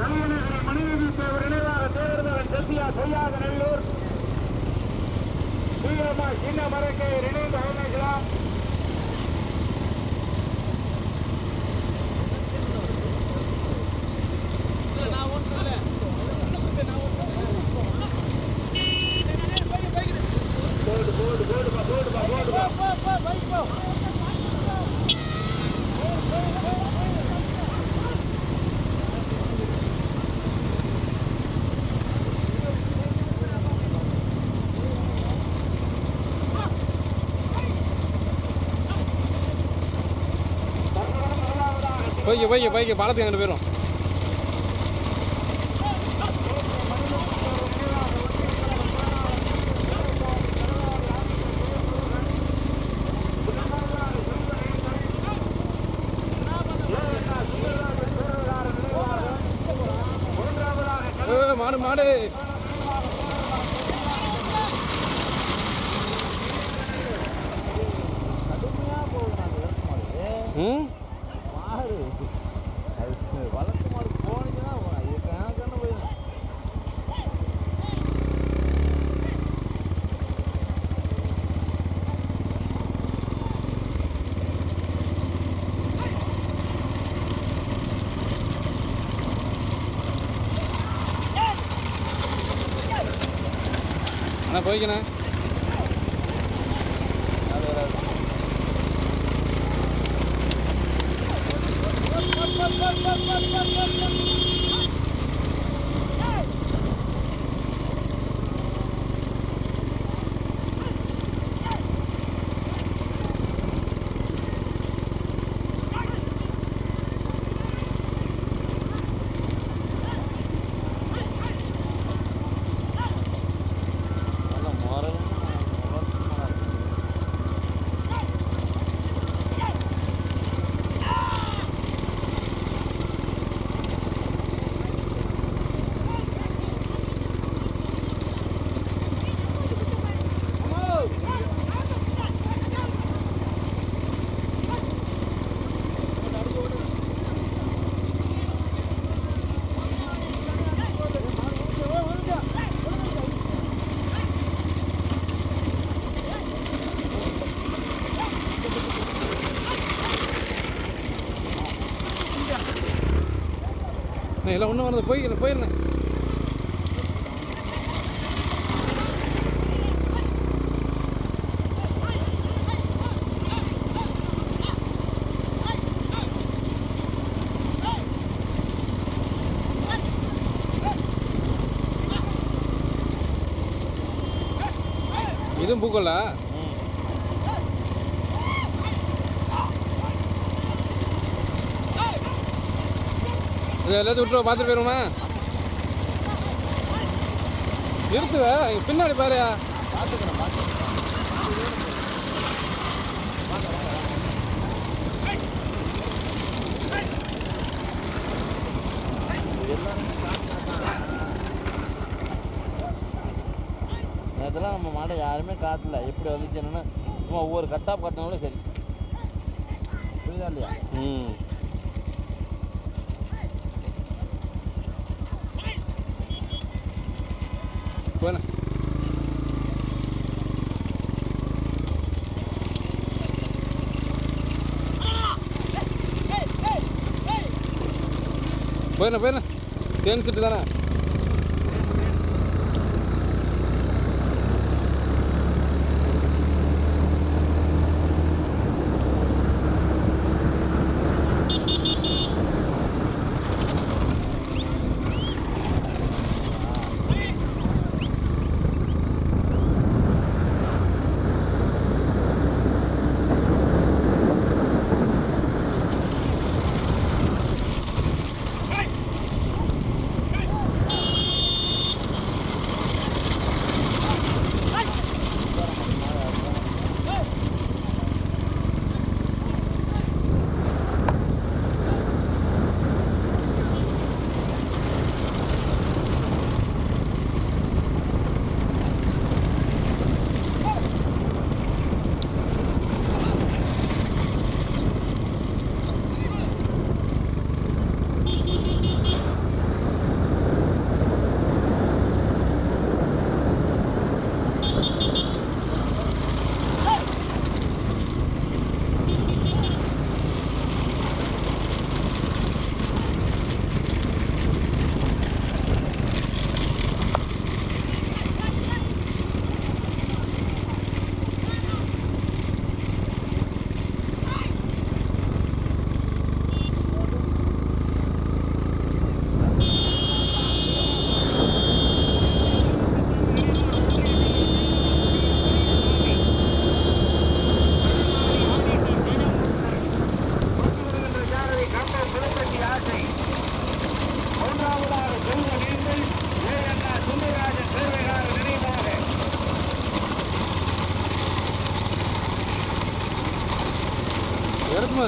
கலைஞர்கள் மணிநீதி தேவர் நினைவாக தேர்தல் செட்டியா செய்யாத நல்லூர். தீவிரமாக சின்ன மரக்கை இணைந்து அமைக்கலாம் போய்க்கு போய்க்கு போய்க்கு. பாலத்துக்கு ரெண்டு போயிடும் மாடு மாடு. அண்ணா போய்க்கண்ணே நல்ல முறையில் வளர்த்து மாடு இல்லை எல்லாம் ஒன்றும் வருது போய்க்கல போயிருங்க இதுவும் பூக்கோல எல்லாத்தையும் விட்டு பார்த்துட்டு நிறுத்துவ இங்க பின்னாடி பாரு. நேற்றுலாம் நம்ம மாடை யாருமே காட்டல. எப்படி வந்துச்சு என்னன்னா. சும்மா ஒவ்வொரு கட்டாப் கட்டினாலும் சரி. புரியுதா இல்லையா? ம். போன போயின போயின தேனிச்சிட்டு தானே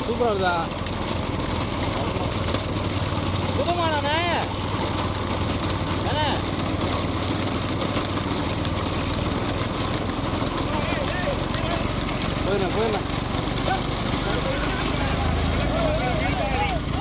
சூப்பராக இருக்குதா புதுமானே என்ன போயிடலாம் போயிடலாம்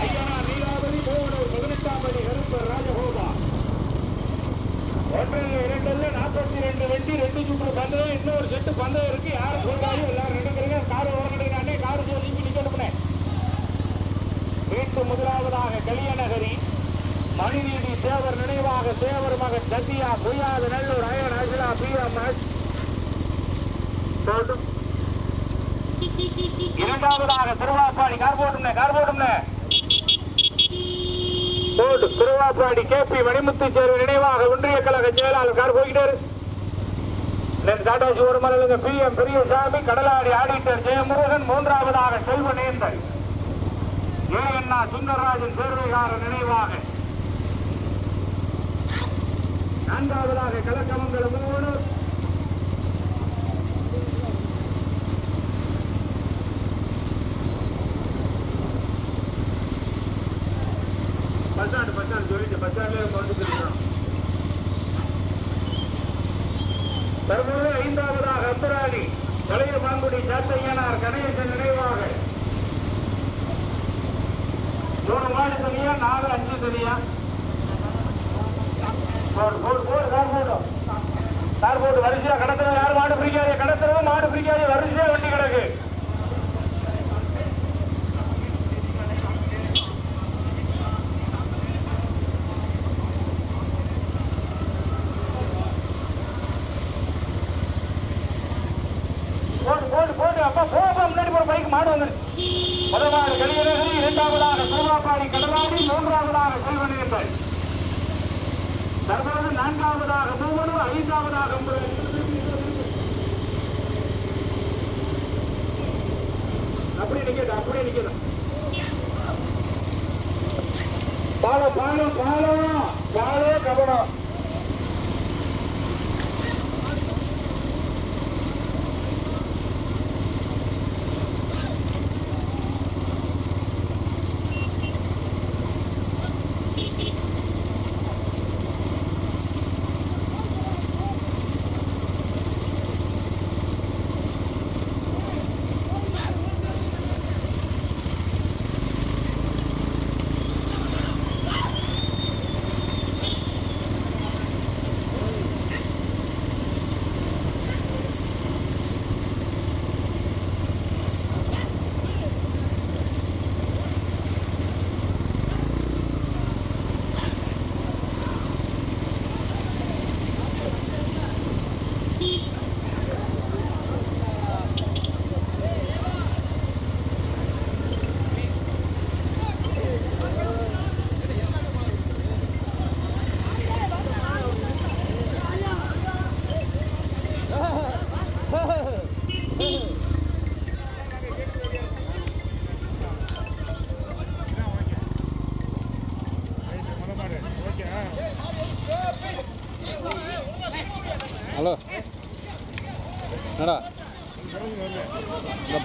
ஐயனார் நீலாவதி மூவனூர் பதினெட்டாம் படி கருப்பர் ராஜகோபா ஒன்றில் இரண்டுல நாற்பத்தி ரெண்டு வண்டி ரெண்டு சுற்று பந்தயம் இன்னொரு செட்டு பந்தயம் இருக்கு யாரும் சொல்றாங்க எல்லாரும் ரெண்டு கார் ஓரங்கடைங்க அண்ணே கார் சொல்லி நிக்கணும்னே வீட்டு முதலாவதாக கலியநகரி மணிநீதி தேவர் நினைவாக தேவர் மகன் Sathya Poyyatha Nallur Ayan Akila P. M. S. இரண்டாவதாக திருவாப்பாடி கார் போட்டும்னே கார் போடும் போட்டு திருவாப்பாடி கே. பி. மணிமுத்து சேர்வு நினைவாக ஒன்றிய கழக செயலாளர் கார் போய்கிட்டாரு. டாடா ஒரு மலையில P. M. Periyasamy Kadaladi auditor Jayamurugan மூன்றாவதாக செல்வநேந்தன் ஏ அண்ணா சுந்தரராஜன் சேர்வைகாரர் நினைவாக. நான்காவதாக கலக்கமங்கலம் மூவனூர் பஸ்டாண்டு பஸ்டாண்டு சொல்லிட்டு பஸ்டாண்ட்லேயே கொண்டு போயிருக்கோம் தற்போது ஐந்தாவதாக அம்பராணி பழைய மாங்குடி சாத்தையனார் கணேசன் நினைவாக மூணு மாடு சரியா நாலு அஞ்சு சரியா போடு போடு போடு கார் போடும் கார் போட்டு வரிசையா கடத்துறது யார் மாடு பிடிக்காது கடத்துறது மாடு பிடிக்காது வரிசையா வண்டி கிடக்கு போடு போடு போடு அப்பா போக முன்னாடி ஒரு பைக் மாடு வந்துருச்சு. முதலாவது கலியரசி இரண்டாவதாக திருவாப்பாடி கடலாடி மூன்றாவதாக செல்வன் என்பார். தற்போது நான்காவதாக மூவனூர் ஐந்தாவதாக அப்படியே நிக்கிறேன் அப்படியே நிக்கிறேன் பாலம் பாலம் பாலம் பாலம் கவனம்.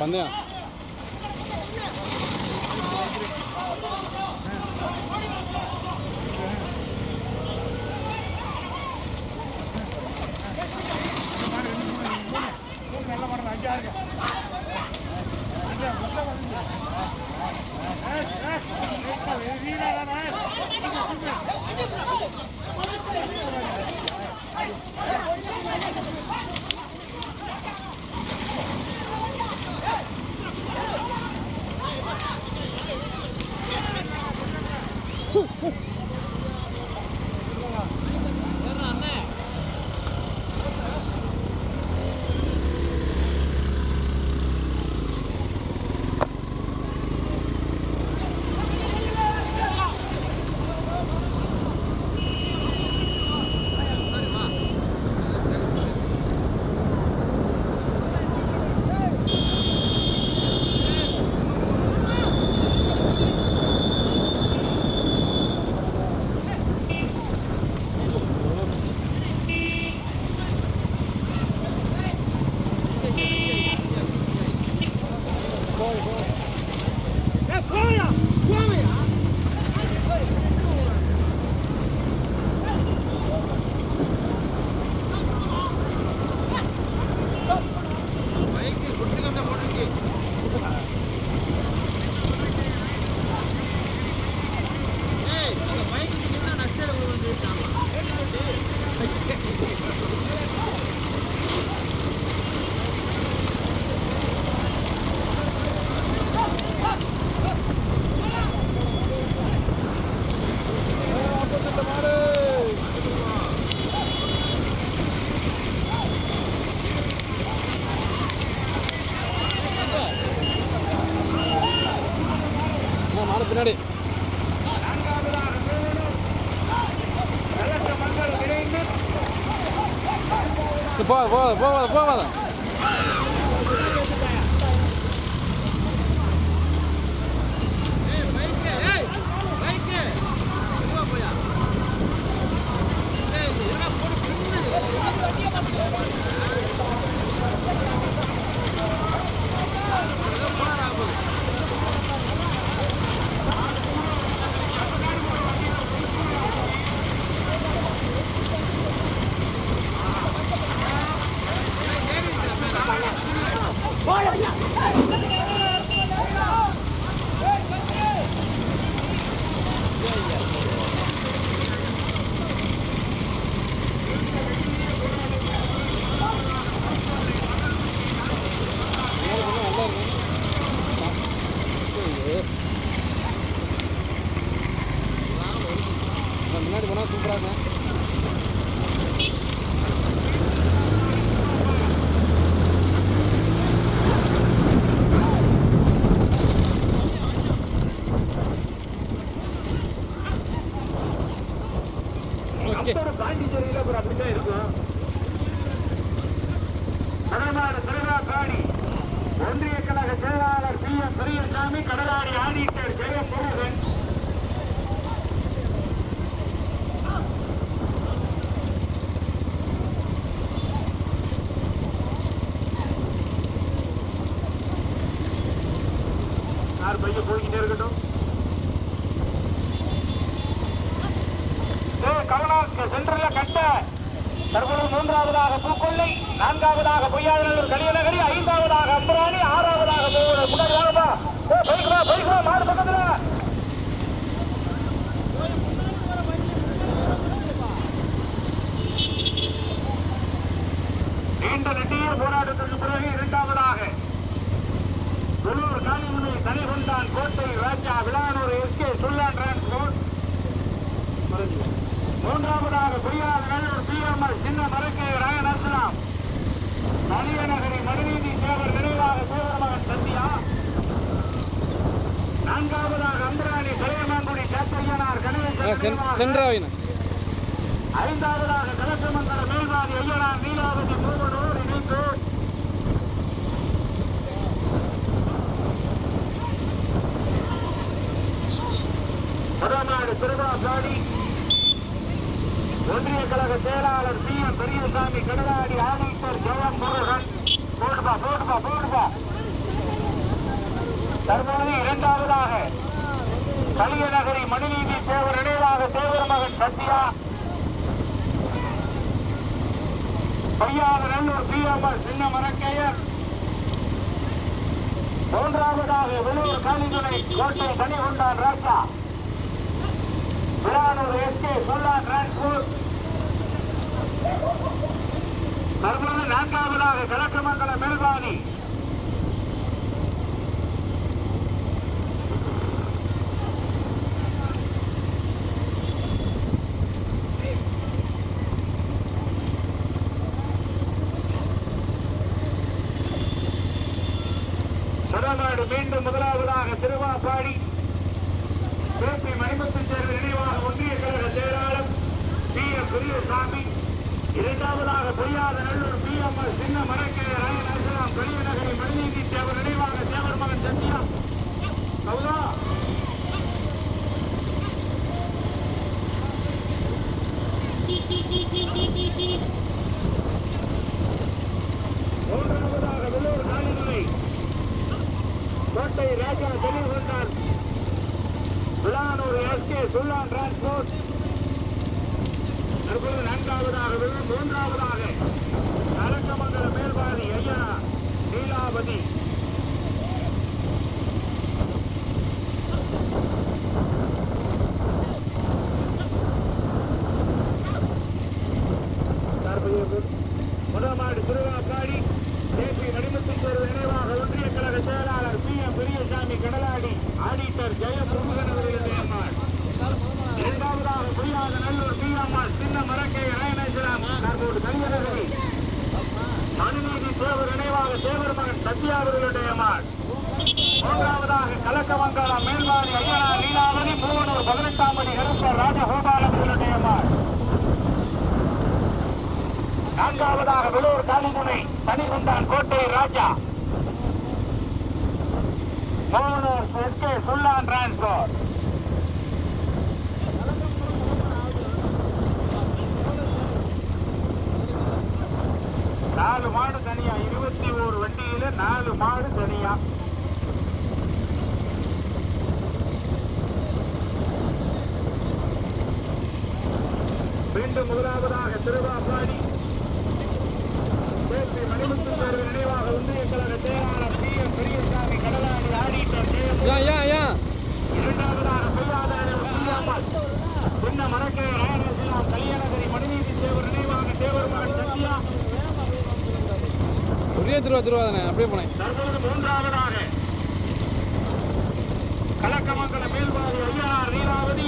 అన్నయ్య Hey, hey, போகாத போகாத Let's go. மூன்றாவதாக பூக்கொள்ளை நான்காவதாக பொய்யாதனூர் கலியநகரி ஐந்தாவதாக அம்பராணி ஆறாவதாக மூவர். முன்னாடி வாங்கப்பா ஏ பைக் வா மாடு பக்கத்துல நீண்ட நெட்டிய போராட்டத்திற்கு பிறகு இரண்டாவதாக உள்ளூர் காலிமுனை தனிகொண்டான் கோட்டை ராஜா விளானூர் எஸ்கே சுல்லான் டிரான்ஸ்போர்ட் மூன்றாவதாக பொய்யாத நல்லூர் பிஎம்எஸ் சின்ன மரக்கை ராயன் அஸ்லாம் நலியநகரி மனுநீதி சேவர் மகன் சத்யா நான்காவதாக அம்பராணி கலையமாங்குடி சாத்தையனார் சென்ட்ராவின ஐந்தாவதாக கலசமங்கல மேல்வாதி ஐயனார் நீலாவதி மூவனூர் இணைந்து முதல்நாடு திருவாசாடி ஒன்றிய கழக செயலாளர் C M Periyasamy Kadaladi auditor Jayam Murugan. போடுபா போடுபா போடுபா தற்போது இரண்டாவதாக. கலியநகரி மணிநீதி தேவர் நினைவாக தேவர் மகன் சத்யா. பொய்யாத நல்லூர் எஸ் சின்ன மரக்கையர் மூன்றாவதாக வெளியூர் காலிதுணை கோட்டை தனிகொண்டான் ராஜா. விழானூர் எஸ்கே சுல்லா டிரான்ஸ்போர்ட் தற்பொழுது நான்காவதாக கலக்கமங்கல மேல்வாணி முதல்நாடு மீண்டும் முதலாவதாக திருவாப்பாடி கேபி மணிமுத்து சேர்ந்த நினைவாக ஒன்றிய கழக செயலாளர் பி எம் பெரியசாமி இரண்டாவதாக Poyyatha Nallur P M S Chinna Marakke Rayan அசலாம் பெரியநகரி மணிநீதி தேவர் நினைவாக தேவர் மகன் சத்யா சௌதா மூன்றாவதாக வெள்ளூர் காலிதுரை கோட்டை ராஜா தெளிவு கொண்டார் விழானூர் எஸ்கே சுல்லான் டிரான்ஸ்போர்ட் தற்போது நான்காவதாக மூன்றாவதாக கலக்கமங்கல மேல்பாதி ஐயா லீலாவதி முதமாடு திருவாக்காடி கேபி மணிமுத்துச்சேரி நினைவாக ஒன்றிய கழக செயலாளர் P M Periyasamy Kadaladi auditor Jayam Murugan அவர்களுடைய அம்மாள் இரண்டாவதாக பொய்யாத நல்லூர் பி அம்மாள் சின்ன மரக்கை ராயநேசலாம் தற்போது கலியநகரி மனுநீதி தேவர் நினைவாக தேவர் மகன் சத்யா அவர்களுடைய அம்மாள் மூன்றாவதாக கலக்கமங்கலம் மேல்வாரி ஐயனா லீலாவதி மூவனூர் பதினெட்டாம் மணி கருப்பர் ராஜகோபால் அவர்களுடைய அம்மாள் நான்காவதாக வெளூர் காலிமுனை தனிகுண்டான் கோட்டை ராஜா. மோகனூர் எஸ்கே சுல்லான் டிரான்ஸ்போர்ட் நாலு மாடு தனியா இருபத்தி ஓரு வண்டியில நாலு மாடு தனியா. மீண்டும் முதலாவதாக திருவாப்பாடி கேபி மணிமுத்து தேர்வு நினைவாக ஒன்றிய கழக செயலாளர் P M Periyasamy Kadaladi auditor இரண்டாவதாக பொய்யாதாரி சின்ன மணக்கே ராயராஜிலாம் கல்யாணகிரி மணிநீதி தேவர் நினைவாக தேவர் அப்படியே சத்யா திருவா திருவாதானே அப்படியே போனேன். மூன்றாவதாக கலக்கமங்கல மேல்வாதி நீலாவதி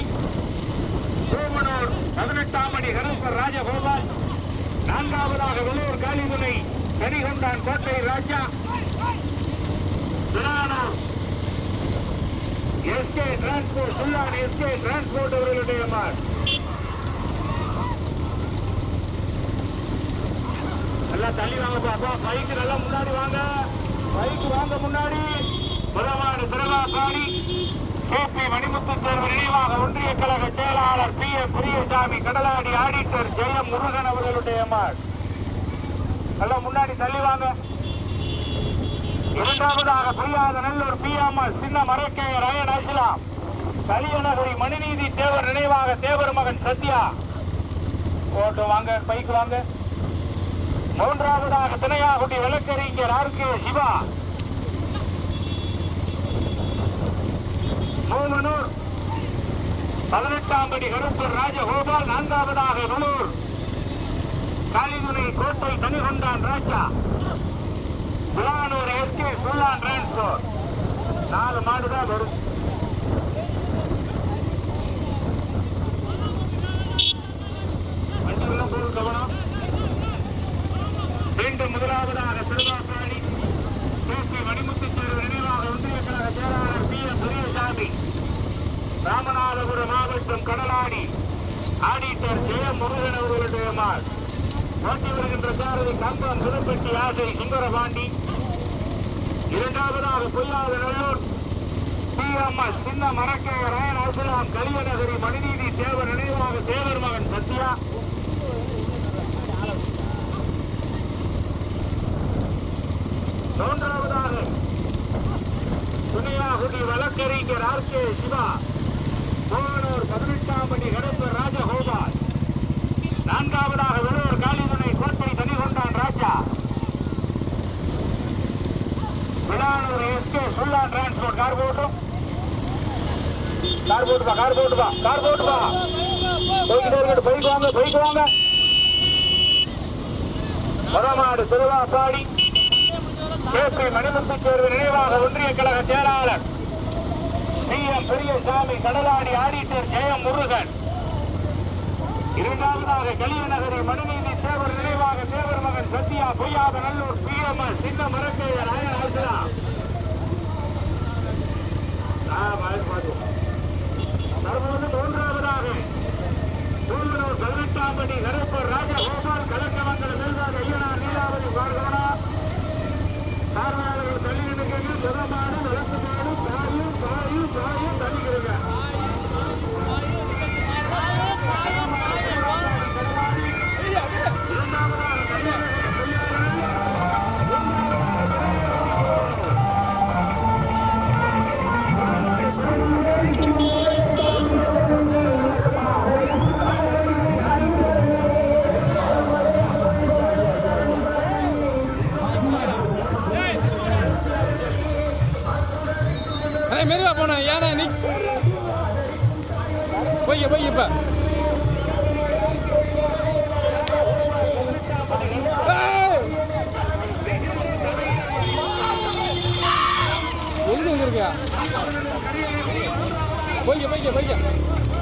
சோமனூர் பதினெட்டாம் அடி கணேசர் ராஜகோபால் நான்காவதாக Vellur Kalimunai Kanikondan Kottai Raja Thirunanur SK transport Sullan SK transport அவர்களுடைய மார் நல்லா தள்ளி வாங்க பாப்பா. பைக்கு நல்லா முன்னாடி வாங்க. பைக்கு வாங்க முன்னாடி. முதலாடு திருவாபாடி கேபி மணிமுத்து தேர்வு நினைவாக ஒன்றிய கழக செயலாளர் P M Periyasamy Kadaladi auditor Jaya Murugan அவர்களுடைய மாள் நல்லா முன்னாடி தள்ளி வாங்க. இரண்டாவதாக புரியாத நல்லூர் பிஎம்எஸ் சின்ன மரக்கே ரயன் அசிலாம் கலியநகரி மணிநீதி தேவர் நினைவாக தேவர் மகன் சத்யா. ஓட்டு வாங்க பைக்கு வாங்க. மூன்றாவதாக திணையாகுடி விளக்கறிஞர் ஆர் கே சிவா. மூமனூர். பதினெட்டாம் படி கருப்பூர் ராஜகோபால் நான்காவதாக வெளூர் காளிதுணை கோட்டை தனிகொண்டான் ராஜா. புலானூர் எஸ்கே புல்லான் டிரான்ஸ்போர்ட். நாலு மாடுதான் வரும். வண்டி உள்ள போது கவனம். மீண்டும் முதலாவதாக திருவாசாணி கேபி மணிமுத்து தேர்வு நினைவாக ஒன்றிய கழக செயலாளர் பி. எம். பெரியசாமி ராமநாதபுரம் மாவட்டம் கடலாடி ஆடிட்டர் ஜெயம் முருகன் அவர்களுடைய மாள் ஓட்டி வருகின்ற சாரதி கம்பம் புதுப்பட்டி ஆசை சுந்தரபாண்டி. இரண்டாவதாக பொய்யாத நல்லூர். பிஎம்எஸ் சின்ன மரக்கே ராயன் அசுலாம் கலியநகரி மணிநீதி தேவர் நினைவாக தேவர் மகன் சத்யா. மூன்றாவதாக துணியாகுடி வழக்கறிஞர் ஆர் கே சிவா கோவனூர் பதினெட்டாம் படி கடம்பர் ராஜகோபால். நான்காவதாக வெளியூர் காளிதுணை கோட்டை தனிகொண்டான் ராஜா. விடானூர் எஸ்கே சுல்லா டிரான்ஸ்போர்ட் கார் போட்டும் கார் போட்டுப்பா கார் போட்டுப்பா கார் போட்டுப்பா போய்கிட்டே இருக்கட்டும் பைக் வாங்க பைக் வாங்க. வடமாடு திருவாப்பாடி. கேபி மணிமுத்து தேர்வு நினைவாக ஒன்றிய கழக செயலாளர் C M Periyasamy Kadaladi auditor Jayam Murugan. இரண்டாவதாக கலியநகரி மனுநீதி சேவர் நினைவாக சேவர் மகன் Sathya Poyyatha Nallur P M S Chinna Marakkayar Rayan ஆசிரா தற்போது மூன்றாவதாக. சூழ்நூர் பதினெட்டாம் படி கருப்பர் ராஜகோபால் கலெக்டர் எங்க எங்க இருக்க போய்க்க போய்க்க போய்க்க